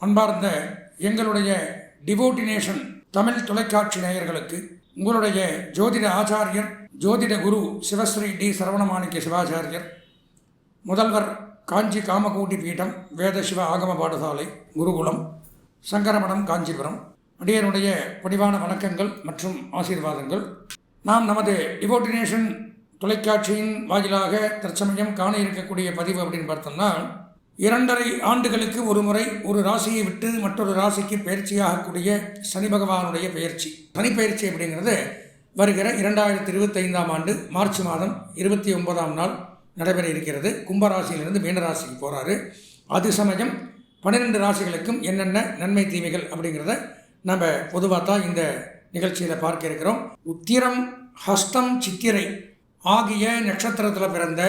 அன்பார்ந்த எங்களுடைய டிவோட்டினேஷன் தமிழ் தொலைக்காட்சி நேயர்களுக்கு உங்களுடைய ஜோதிட ஆச்சாரியர் ஜோதிட குரு சிவஸ்ரீ டி சரவணமாணிக்க சிவாச்சாரியர் முதல்வர் காஞ்சி காமகோட்டி பீடம் வேத சிவ ஆகம பாடசாலை குருகுலம் சங்கரமடம் காஞ்சிபுரம் அடியனுடைய பணிவான வணக்கங்கள் மற்றும் ஆசீர்வாதங்கள். நாம் நமது டிவோட்டினேஷன் தொலைக்காட்சியின் வாயிலாக தற்சமயம் காண இருக்கக்கூடிய பதிவு அப்படின்னு பார்த்தோம்னா இரண்டரை ஆண்டுகளுக்கு ஒரு முறை ஒரு ராசியை விட்டு மற்றொரு ராசிக்கு பயிற்சியாகக்கூடிய சனி பகவானுடைய பயிற்சி. சனி பயிற்சி அப்படிங்கிறது வருகிற இரண்டாயிரத்தி இருபத்தைந்தாம் ஆண்டு மார்ச் மாதம் இருபத்தி ஒன்பதாம் நாள் நடைபெற இருக்கிறது. கும்பராசியிலிருந்து மீனராசிக்கு போகிறாரு அது சமயம் பன்னிரெண்டு ராசிகளுக்கும் என்னென்ன நன்மை தீமைகள் அப்படிங்கிறத நம்ம பொதுவாக தான் இந்த நிகழ்ச்சியில் பார்க்க இருக்கிறோம். உத்திரம் ஹஸ்தம் சித்திரை ஆகிய நட்சத்திரத்தில் பிறந்த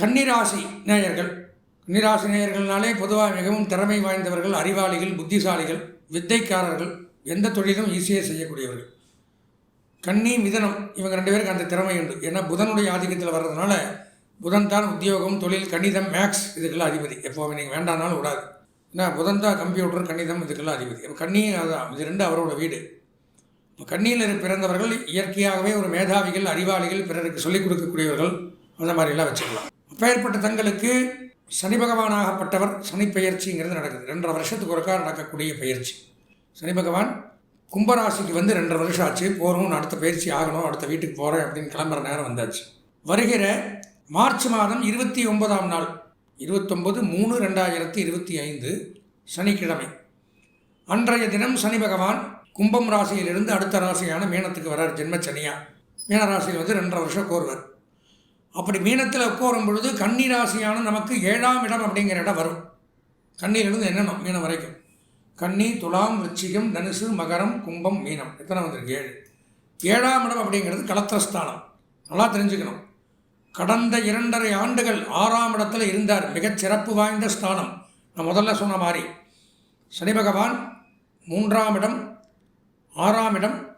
கன்னிராசி நேயர்கள் கன்னிராசி நேயர்கள்னாலே பொதுவாக மிகவும் திறமை வாய்ந்தவர்கள் அறிவாளிகள் புத்திசாலிகள் வித்தைக்காரர்கள் எந்த தொழிலும் ஈஸியாக செய்யக்கூடியவர்கள். கன்னி மிதனம் இவங்க ரெண்டு பேருக்கு அந்த திறமை உண்டு. ஏன்னா புதனுடைய ஆதிக்கத்தில் வர்றதுனால புதன் தான் உத்தியோகம் தொழில் கணிதம் மேக்ஸ் இதுக்கெல்லாம் அதிபதி. எப்போவுமே நீங்கள் வேண்டானாலும் விடாது. ஏன்னா புதன் தான் கம்ப்யூட்டர் கணிதம் இதுக்கெல்லாம் அதிபதி. இப்போ கண்ணியும் அதுதான் இது ரெண்டு அவரோட வீடு. இப்போ கண்ணியில் பிறந்தவர்கள் இயற்கையாகவே ஒரு மேதாவிகள் அறிவாளிகள் பிறருக்கு சொல்லிக் கொடுக்கக்கூடியவர்கள் அந்த மாதிரிலாம் வச்சுக்கலாம். அப்பேற்பட்ட தங்களுக்கு சனி பகவானாகப்பட்டவர் சனி பெயர்ச்சிங்கிறது நடக்குது. ரெண்டரை வருஷத்துக்கு ஒருக்கா நடக்கக்கூடிய பயிற்சி சனி பகவான் கும்பராசிக்கு வந்து ரெண்டரை வருஷம் ஆச்சு. போகணும் அடுத்த பயிற்சி ஆகணும் அடுத்த வீட்டுக்கு போகிறேன் அப்படின்னு கிளம்புற நேரம் வந்தாச்சு. வருகிற மார்ச் மாதம் இருபத்தி ஒன்பதாம் நாள். இருபத்தொம்பது மூணு ரெண்டாயிரத்தி இருபத்தி ஐந்து சனிக்கிழமை. அன்றைய தினம் சனி பகவான் கும்பம் ராசியிலிருந்து அடுத்த ராசியான மீனத்துக்கு வரார் ஜென்ம சனியா மீன ராசியில் வந்து ரெண்டரை வருஷம் கோருவார். அப்படி மீனத்தில் உட்காரும் பொழுது கண்ணீர் ராசியான நமக்கு ஏழாம் இடம் அப்படிங்கிற இடம் வரும். கண்ணீரிலிருந்து என்னென்ன மீனம் வரைக்கும்? கன்னி துலாம் விருச்சிகம் தனுசு மகரம் கும்பம் மீனம். எத்தனை வந்திருக்கு? ஏழு. ஏழாம் இடம் அப்படிங்கிறது கலத்திரஸ்தானம். நல்லா தெரிஞ்சுக்கணும். கடந்த இரண்டரை ஆண்டுகள் ஆறாம் இடத்துல இருந்தார். மிகச் சிறப்பு வாய்ந்த ஸ்தானம். நான் முதல்ல சொன்ன மாதிரி சனி பகவான் மூன்றாம் இடம் ஆறாம் இடம்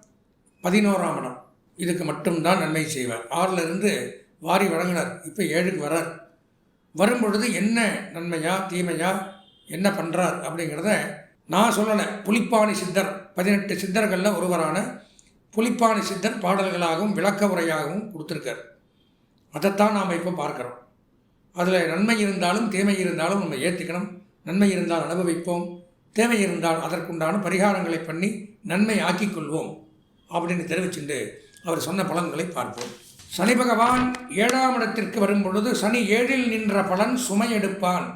பதினோராம் இடம். இதுக்கு மட்டும்தான் நன்மை செய்வார். ஆறிலிருந்து இருந்து வாரி வழங்கினார். இப்போ ஏழுக்கு வரார் வரும்பொழுது என்ன நன்மையா தீமையா என்ன பண்ணுறார் அப்படிங்கிறத நான் சொல்லலை. புலிப்பாணி சித்தர் பதினெட்டு சித்தர்களில் ஒருவரான புலிப்பாணி சித்தர் பாடல்களாகவும் விளக்க உரையாகவும் கொடுத்துருக்கார். அதைத்தான் நாம் இப்போ பார்க்குறோம். அதில் நன்மை இருந்தாலும் தீமை இருந்தாலும் நம்ம ஏற்றுக்கணும் நன்மை இருந்தால் அனுபவிப்போம். தேவை இருந்தால் அதற்குண்டான பரிகாரங்களை பண்ணி நன்மை ஆக்கிக்கொள்வோம் அப்படின்னு தெரிவிச்சுட்டு அவர் சொன்ன பலன்களை பார்ப்போம். சனி பகவான் ஏழாம் இடத்திற்கு வரும் பொழுது சனி ஏழில் நின்ற பலன் சுமையெடுப்பான்.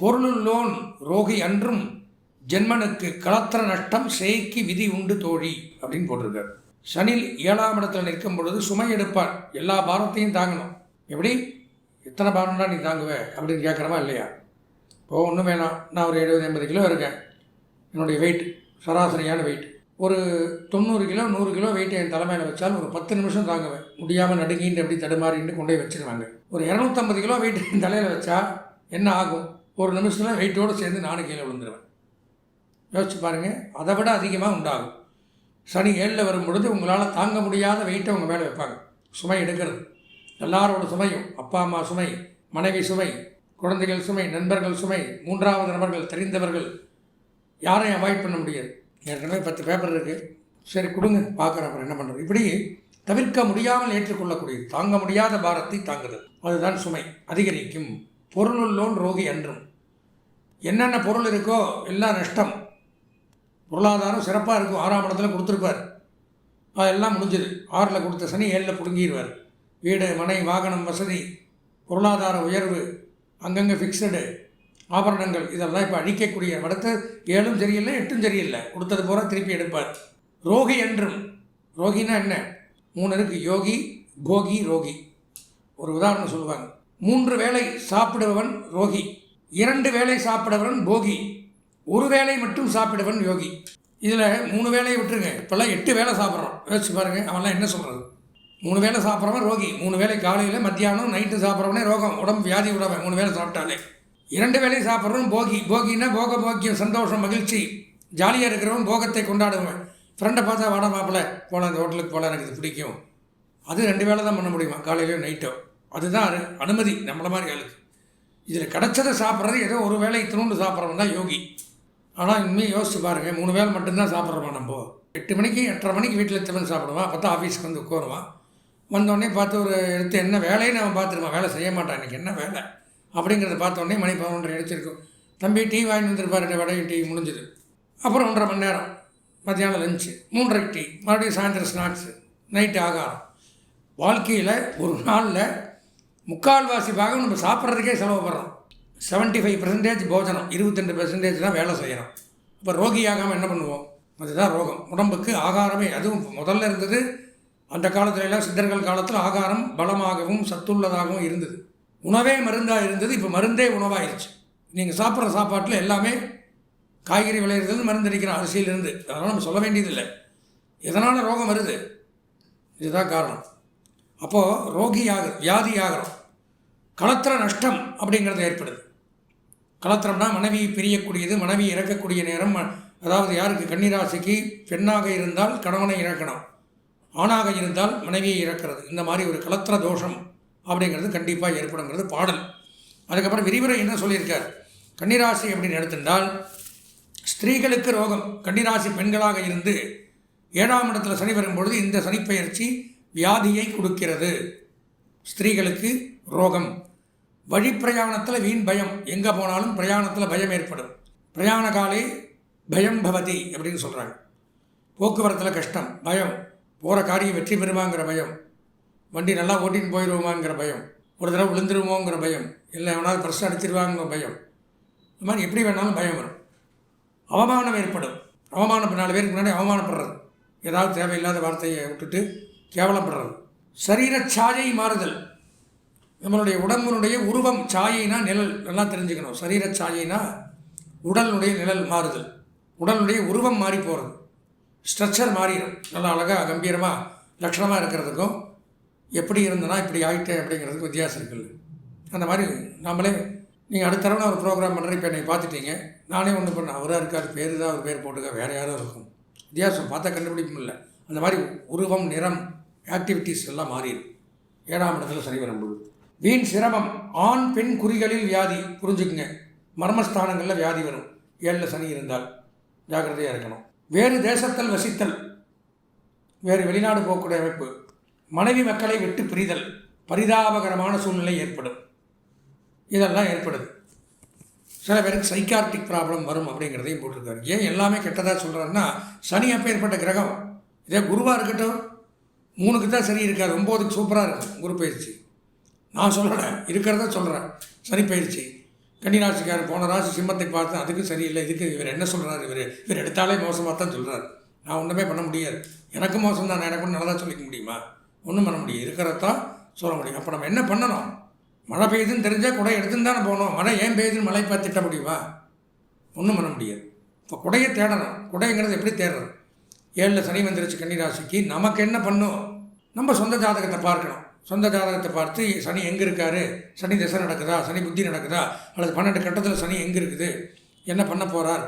பொருளுள்ளோன் ரோகி அன்றும் ஜென்மனுக்கு களத்திர நஷ்டம் செய்கி விதி உண்டு தோழி அப்படின்னு போட்டிருக்கார். சனி ஏழாம் இடத்துல நிற்கும் பொழுது சுமை எடுப்பார் எல்லா பாரத்தையும் தாங்கணும். எப்படி? எத்தனை பாரம்டா நீ தாங்குவ அப்படின்னு கேட்குறவா இல்லையா? இப்போ ஒன்றும் வேணாம். நான் ஒரு எழுபது எண்பது கிலோ இருக்கேன். என்னுடைய வெயிட் சராசரியான வெயிட் ஒரு தொண்ணூறு கிலோ நூறு கிலோ வெயிட்டை என் தலைமையில் வச்சால் ஒரு பத்து நிமிஷம் தாங்குவேன். முடியாமல் நடுங்கிட்டு எப்படி தடுமாறிட்டு கொண்டு போய் வச்சிருவாங்க. ஒரு இரநூத்தம்பது கிலோ வெயிட் என் தலையில் வச்சா என்ன ஆகும்? ஒரு நிமிஷத்தில் வெயிட்டோடு சேர்ந்து நானும் கீழே விழுந்துருவேன். யோசிச்சு பாருங்கள் அதை விட அதிகமாக உண்டாகும். சனி ஏழில் வரும் பொழுது உங்களால் தாங்க முடியாத வெயிட்டை உங்கள் மேலே வைப்பாங்க. சுமை எடுக்கிறது. எல்லாரோட சுமையும் அப்பா அம்மா சுமை மனைவி சுமை குழந்தைகள் சுமை நண்பர்கள் சுமை மூன்றாவது நபர்கள் தெரிந்தவர்கள் யாரையும் அவாய்ட் பண்ண முடியாது. ஏற்கனவே பத்து பேப்பர் இருக்குது சரி கொடுங்க. பார்க்குறேன் அப்புறம் என்ன பண்ணுறது இப்படி தவிர்க்க முடியாமல் ஏற்றுக்கொள்ளக்கூடியது. தாங்க முடியாத பாரத்தை தாங்குறது அதுதான் சுமை. அதிகரிக்கும். பொருளுள்ளோன் ரோகி என்றும். என்னென்ன பொருள் இருக்கோ எல்லாம் நஷ்டம். பொருளாதாரம் சிறப்பாக இருக்கும். ஆறாம் இடத்துல கொடுத்துருப்பார். அதெல்லாம் முடிஞ்சது. ஆறில் கொடுத்த சனி ஏழில் பிடுங்கிடுவார் வீடு மனை வாகனம் வசதி பொருளாதார உயர்வு அங்கங்கே ஃபிக்ஸடு ஆபரணங்கள் இதெல்லாம் இப்போ அழிக்கக்கூடிய அடுத்து ஏழும் சரியில்லை எட்டும் சரியில்லை. கொடுத்தது போகிற திருப்பி எடுப்பார். ரோகி என்றும் ரோகினா என்ன? மூணு இருக்கு யோகி போகி ரோகி. ஒரு உதாரணம் சொல்லுவாங்க. மூன்று வேளை சாப்பிடுபவன் ரோகி இரண்டு வேளை சாப்பிடுபவன் போகி ஒரு வேளை மட்டும் சாப்பிடுவன் யோகி. இதில் மூணு வேலையை விட்டுருங்க. இப்போல்லாம் எட்டு வேளை சாப்பிட்றோம். யோசிச்சு பாருங்கள் அவன்லாம் என்ன சொல்கிறது மூணு வேளை சாப்பிட்றவன் ரோகி மூணு வேளை காலையில் மத்தியானம் நைட்டு சாப்பிட்றவனே ரோகம் உடம்பு வியாதி விடாம மூணு வேளை சாப்பிட்டாலே. இரண்டு வேலை சாப்பிட்றவன் போகி போகின்னா போக போக்கியம் சந்தோஷம் மகிழ்ச்சி. ஜாலியாக இருக்கிறவன் போகத்தை கொண்டாடுவேன். ஃப்ரெண்டை பார்த்தா வாட மாப்பிள்ள போல அந்த ஹோட்டலுக்கு போல எனக்கு இது பிடிக்கும். அது ரெண்டு வேலை தான் பண்ண முடியுமா? காலையிலையோ நைட்டோ அதுதான் அனு- அனுமதி நம்மள மாதிரி ஆளுக்கு. இதில் கிடச்சதை சாப்பிட்றது ஏதோ ஒரு வேளை இத்தினோண்டு சாப்பிட்றவன் தான் யோகி. ஆனால் இனிமேல் யோசிச்சு பாருங்கள் மூணு வேளை மட்டும்தான் சாப்பிட்றோம் நம்ம? எட்டு மணிக்கு எட்டரை மணிக்கு வீட்டில் திரும்ப சாப்பிடுவான்? அப்போ தான் ஆஃபீஸ்க்கு வந்து உட்காருவான். வந்தோடனே பார்த்து ஒரு எடுத்து என்ன வேலையை நான் பார்த்துருவான். வேலை செய்ய மாட்டான். இன்றைக்கி என்ன வேலை? அப்படிங்கிறத பார்த்தோன்னே மணி பதினொன்றரை எடுத்திருக்கும் தம்பி டீ வாங்கிட்டு வந்துருப்பாரு வடையும் டீ முடிஞ்சுது. அப்புறம் ஒன்றரை மணி நேரம் மத்தியானம் லஞ்சு மூன்றரை டீ மறுபடியும் சாயந்தரம் ஸ்நாக்ஸு நைட்டு ஆகாரம். வாழ்க்கையில் ஒரு நாளில் முக்கால்வாசி பாகம் நம்ம சாப்பிட்றதுக்கே செலவு பண்ணுறோம் செவன்ட்டி ஃபைவ் பர்சன்டேஜ் போஜனம் இருபத்தெண்டு பர்சன்டேஜ் தான் வேலை செய்கிறோம் இப்போ ரோகி ஆகாமல் என்ன பண்ணுவோம்? அதுதான் ரோகம். உடம்புக்கு ஆகாரமே அதுவும் முதல்ல இருந்தது. அந்த காலத்துல எல்லாம் சித்தர்கள் காலத்தில் ஆகாரம் பலமாகவும் சத்துள்ளதாகவும் இருந்தது. உணவே மருந்தாக இருந்தது இப்போ மருந்தே உணவாயிருச்சு. நீங்கள் சாப்பிட்ற சாப்பாட்டில் எல்லாமே காய்கறி விளையிறது மருந்து அடிக்கிற அரிசியிலிருந்து. அதனால் நம்ம சொல்ல வேண்டியதில்லை. எதனால் ரோகம் வருது? இதுதான் காரணம். அப்போது ரோகி ஆகு வியாதி ஆகிறோம். களத்திர நஷ்டம் அப்படிங்கிறது ஏற்படுது. களத்திரம்னா மனைவி பிரியக்கூடியது மனைவி இறக்கக்கூடிய நேரம் அதாவது யாருக்கு? கன்னிராசிக்கு பெண்ணாக இருந்தால் கணவனை இறக்கணும். ஆணாக இருந்தால் மனைவியை இறக்கிறது. இந்த மாதிரி ஒரு களத்திர தோஷம் அப்படிங்கிறது கண்டிப்பாக ஏற்படுங்கிறது பாடல். அதுக்கப்புறம் விரிவுரை என்ன சொல்லியிருக்கார்? கன்னிராசி அப்படின்னு எடுத்திருந்தால் ஸ்திரீகளுக்கு ரோகம் கன்னிராசி பெண்களாக இருந்து ஏழாம் இடத்துல சனி வரும்பொழுது இந்த சனிப்பெயர்ச்சி வியாதியை கொடுக்கிறது. ஸ்திரீகளுக்கு ரோகம். வழி பிரயாணத்தில் வீண் பயம். எங்கே போனாலும் பிரயாணத்தில் பயம் ஏற்படும். பிரயாண காலே பயம் பவதி அப்படின்னு சொல்கிறாங்க போக்குவரத்தில் கஷ்டம் பயம். போகிற காரியம் வெற்றி பெறுமாங்கிற பயம். வண்டி நல்லா ஓட்டின்னு போயிடுவோமாங்கிற பயம். ஒரு தடவை விழுந்துருவோங்கிற பயம். இல்லை எவனாவது பிரச்சனை அடிச்சிருவாங்கிற பயம். இந்த மாதிரி எப்படி வேணாலும் பயம் வரும். அவமானம் ஏற்படும். அவமானம் நாலு பேருக்கு முன்னாடி அவமானப்படுறது. ஏதாவது தேவையில்லாத வார்த்தையை விட்டுட்டு கேவலப்படுறது. சரீர சாயை மாறுதல். நம்மளுடைய உடம்பினுடைய உருவம் சாயைனா நிழல். நல்லா தெரிஞ்சுக்கணும். சரீர சாயைனா உடலுடைய நிழல் மாறுதல். உடலுடைய உருவம் மாறி போகிறது ஸ்ட்ரக்சர் மாறிடும். நல்லா அழகாக கம்பீரமாக லட்சணமாக இருக்கிறதுக்கும் எப்படி இருந்தனா இப்படி ஆகிட்டேன் அப்படிங்கிறதுக்கு வித்தியாசம் இருக்குது. அந்த மாதிரி நாமளே நீங்கள் அடுத்த தடவை ஒரு ப்ரோக்ராம் பண்ணுறேன் இப்போ என்னை பார்த்துட்டீங்க. நானே ஒன்று பண்ணேன். அவராக இருக்காது பேர் தான் ஒரு பேர் போட்டுக்க வேறு யாரும் இருக்கும். வித்தியாசம் பார்த்தா கண்டுபிடிக்க முடியல. அந்த மாதிரி உருவம் நிறம் ஆக்டிவிட்டீஸ் எல்லாம் மாறிடும். ஏழாம் இடத்துல சனி வரும்போது வீண் சிரமம் ஆண் பெண் குறிகளில் வியாதி புரிஞ்சுக்குங்க. மர்மஸ்தானங்களில் வியாதி வரும். ஏழில் சனி இருந்தால் ஜாக்கிரதையாக இருக்கணும். வேறு தேசத்தில் வசித்தல். வேறு வெளிநாடு போகக்கூடிய அமைப்பு. மனைவி மக்களை விட்டு பிரிதல் பரிதாபகரமான சூழ்நிலை ஏற்படும். இதெல்லாம் ஏற்படுது. சில பேருக்கு சைக்கார்டிக் ப்ராப்ளம் வரும் அப்படிங்கிறதையும் போட்டிருக்காரு. ஏன் எல்லாமே கெட்டதாக சொல்கிறாருன்னா சனி அப்பேற்பட்ட கிரகம். இதே குருவாக இருக்கட்டும் மூணுக்கு தான் சரி இருக்காது. ஒம்போதுக்கு சூப்பராக இருக்கும். குரு பயிற்சி. நான் சொல்கிறேன் இருக்கிறத சொல்கிறேன் சனி பயிற்சி. கன்னிராசிக்காரர் போன ராசி சிம்மத்தை பார்த்து அதுக்கு சரியில்லை. இதுக்கு இவர் என்ன சொல்கிறாரு இவர் இவர் எடுத்தாலே மோசமாக தான் சொல்கிறார் நான் ஒன்றுமே பண்ண முடியாது. எனக்கும் மோசம் தான் எனக்கும் நல்லதாக சொல்லிக்க முடியுமா? ஒன்றும் பண்ண முடியும் இருக்கிறதான் சொல்ல முடியும். அப்போ நம்ம என்ன பண்ணணும்? மழை பெய்யுதுன்னு தெரிஞ்சால் குடை எடுத்துன்னு தானே போகணும். மழை ஏன் பெய்யுதுன்னு மழை பார்த்து திட்ட முடியுமா? ஒன்றும் பண்ண முடியாது. இப்போ குடையை தேடணும். குடைங்கிறது எப்படி தேடுறது? ஏழில் சனி வந்துருச்சு கன்னிராசிக்கு. நமக்கு என்ன பண்ணும்? நம்ம சொந்த ஜாதகத்தை பார்க்கணும். சொந்த ஜாதகத்தை பார்த்து சனி எங்கே இருக்காரு? சனி திசை நடக்குதா? சனி புத்தி நடக்குதா? அல்லது பன்னெண்டு கட்டத்தில் சனி எங்கே இருக்குது? என்ன பண்ண போகிறார்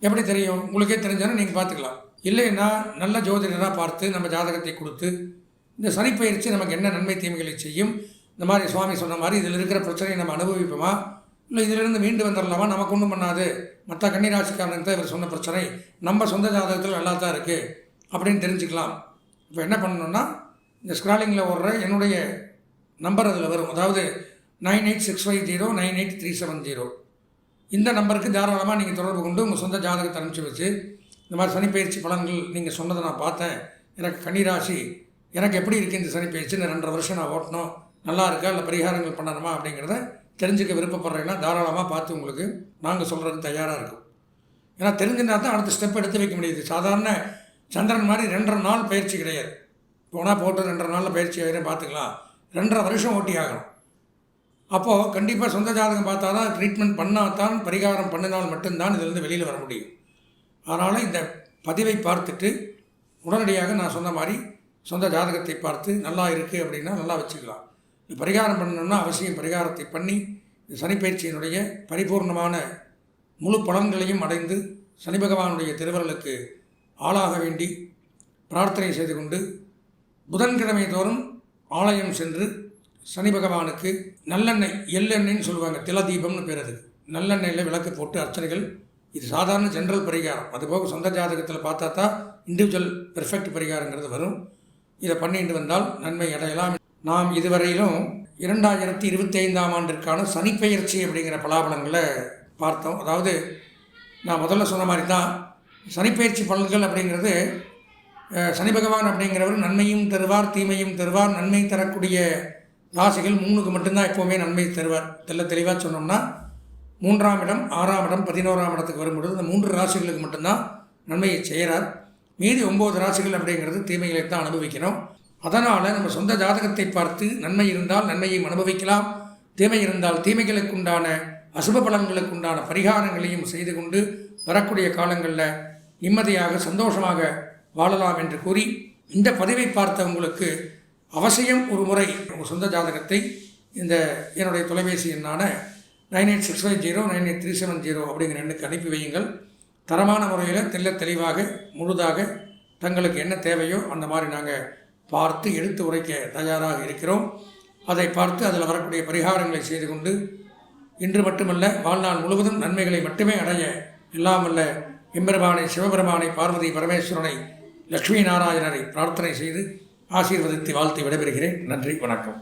எப்படி தெரியும்? உங்களுக்கே தெரிஞ்சாலும் நீங்கள் பார்த்துக்கலாம். இல்லைன்னா நல்ல ஜோதிடராக பார்த்து நம்ம ஜாதகத்தை கொடுத்து இந்த சனிப்பயிற்சி நமக்கு என்ன நன்மை தீமைகளை செய்யும்? இந்த மாதிரி சுவாமி சொன்ன மாதிரி இதில் இருக்கிற பிரச்சனையை நம்ம அனுபவிப்போமா? இல்லை இதிலிருந்து மீண்டு வந்துடலாமா நமக்கு ஒன்றும் பண்ணாது. மற்ற கன்னிராசிக்காரனுக்கு தான் இவர் சொன்ன பிரச்சனை. நம்ம சொந்த ஜாதகத்தில் நல்லா தான் இருக்குது அப்படின்னு தெரிஞ்சுக்கலாம். இப்போ என்ன பண்ணணும்னா இந்த ஸ்க்ராலிங்கில் ஓடுற என்னுடைய நம்பர் அதில் வரும். அதாவது nine eight six five zero nine eight three seven zero இந்த நம்பருக்கு தாராளமாக நீங்கள் தொடர்பு கொண்டு உங்கள் சொந்த ஜாதகத்தை அனுப்பிச்சி வச்சு இந்த மாதிரி சனிப்பயிற்சி பலன்கள் நீங்கள் சொன்னதை நான் பார்த்தேன். எனக்கு கன்னிராசி எனக்கு எப்படி இருக்குது இந்த சனிப்பயிற்சி இந்த ரெண்டரை வருஷம் நான் ஓட்டணும். நல்லா இருக்கா? இல்லை பரிகாரங்கள் பண்ணணுமா? அப்படிங்கிறத தெரிஞ்சுக்க விருப்பப்படுறேன்னா தாராளமாக பார்த்து உங்களுக்கு நாங்கள் சொல்கிறது தயாராக இருக்கும். ஏன்னா தெரிஞ்சுனா தான் அடுத்த ஸ்டெப் எடுத்து வைக்க முடியுது. சாதாரண சந்திரன் மாதிரி ரெண்டரை நாள் பயிற்சி கிடையாது. போனால் போட்டு ரெண்டரை நாளில் பயிற்சி ஆகிடும் பார்த்துக்கலாம். ரெண்டரை வருஷம் ஓட்டி ஆகணும். அப்போது கண்டிப்பாக சொந்த ஜாதகம் பார்த்தா தான் ட்ரீட்மெண்ட் பண்ணால் தான் பரிகாரம் பண்ணினால் மட்டும்தான் இதிலிருந்து வெளியில் வர முடியும். அதனால் இந்த பதிவை பார்த்துட்டு உடனடியாக நான் சொன்ன மாதிரி சொந்த ஜாதகத்தை பார்த்து நல்லா இருக்குது அப்படின்னா நல்லா வச்சுக்கலாம். பரிகாரம் பண்ணணும்னா அவசியம் பரிகாரத்தை பண்ணி சனிப்பயிற்சியினுடைய பரிபூர்ணமான முழு பலன்களையும் அடைந்து சனி பகவானுடைய திருவருளுக்கு ஆளாக வேண்டி பிரார்த்தனை செய்து கொண்டு புதன்கிழமை தோறும் ஆலயம் சென்று சனி பகவானுக்கு நல்லெண்ணெய் எள்ளெண்ணெய்ன்னு சொல்லுவாங்க தில தீபம்னு பேர் அதுக்கு நல்லெண்ணெயில் விளக்கு போட்டு அர்ச்சனைகள். இது சாதாரண ஜென்ரல் பரிகாரம். அதுபோக சொந்த ஜாதகத்தில் பார்த்தா தான் இண்டிவிஜுவல் பெர்ஃபெக்ட் பரிகாரங்கிறது வரும். இதை பண்ணிட்டு வந்தால் நன்மை அடையலாம். நாம் இதுவரையிலும் இரண்டாயிரத்தி இருபத்தி ஐந்தாம் ஆண்டிற்கான சனிப்பெயர்ச்சி அப்படிங்கிற பலாபலங்களை பார்த்தோம். அதாவது நான் முதல்ல சொன்ன மாதிரி தான் சனிப்பெயர்ச்சி பலன்கள் அப்படிங்கிறது சனி பகவான் அப்படிங்கிறவர் நன்மையும் தருவார் தீமையும் தருவார் நன்மை தரக்கூடிய ராசிகள் மூணுக்கு மட்டும்தான் எப்போவுமே நன்மை தருவார். தெல்ல தெளிவாக சொன்னோம்னா மூன்றாம் இடம் ஆறாம் இடம் பதினோராம் இடத்துக்கு வரும்பொழுது இந்த மூன்று ராசிகளுக்கு மட்டும்தான் நன்மையை செய்கிறார். மீதி ஒம்பது ராசிகள் அப்படிங்கிறது தீமைகளை தான் அனுபவிக்கிறோம் அதனால் நம்ம சொந்த ஜாதகத்தை பார்த்து நன்மை இருந்தால் நன்மையும் அனுபவிக்கலாம். தீமை இருந்தால் தீமைகளுக்கு உண்டான அசுப பலன்களுக்கு உண்டான பரிகாரங்களையும் செய்து கொண்டு வரக்கூடிய காலங்களில் நிம்மதியாக சந்தோஷமாக வாழலாம் என்று கூறி இந்த பதிவை பார்த்த உங்களுக்கு அவசியம் ஒரு முறை உங்கள் சொந்த ஜாதகத்தை இந்த என்னுடைய தொலைபேசி எண்ணான nine eight six five zero nine eight three seven zero அப்படிங்கிற எண்ணுக்கு அனுப்பி வையுங்கள். தரமான முறையில் தெல்ல தெளிவாக முழுதாக தங்களுக்கு என்ன தேவையோ அந்த மாதிரி நாங்கள் பார்த்து எடுத்து உரைக்க தயாராக இருக்கிறோம். அதை பார்த்து அதில் வரக்கூடிய பரிகாரங்களை செய்து கொண்டு இன்று மட்டுமல்ல வாழ்நாள் முழுவதும் நன்மைகளை மட்டுமே அடைய எல்லாம் வல்ல எம்பெருமானை சிவபெருமானை பார்வதி பரமேஸ்வரனை லக்ஷ்மி நாராயணரை பிரார்த்தனை செய்து ஆசீர்வதித்து வாழ்த்து விடைபெறுகிறேன். நன்றி வணக்கம்.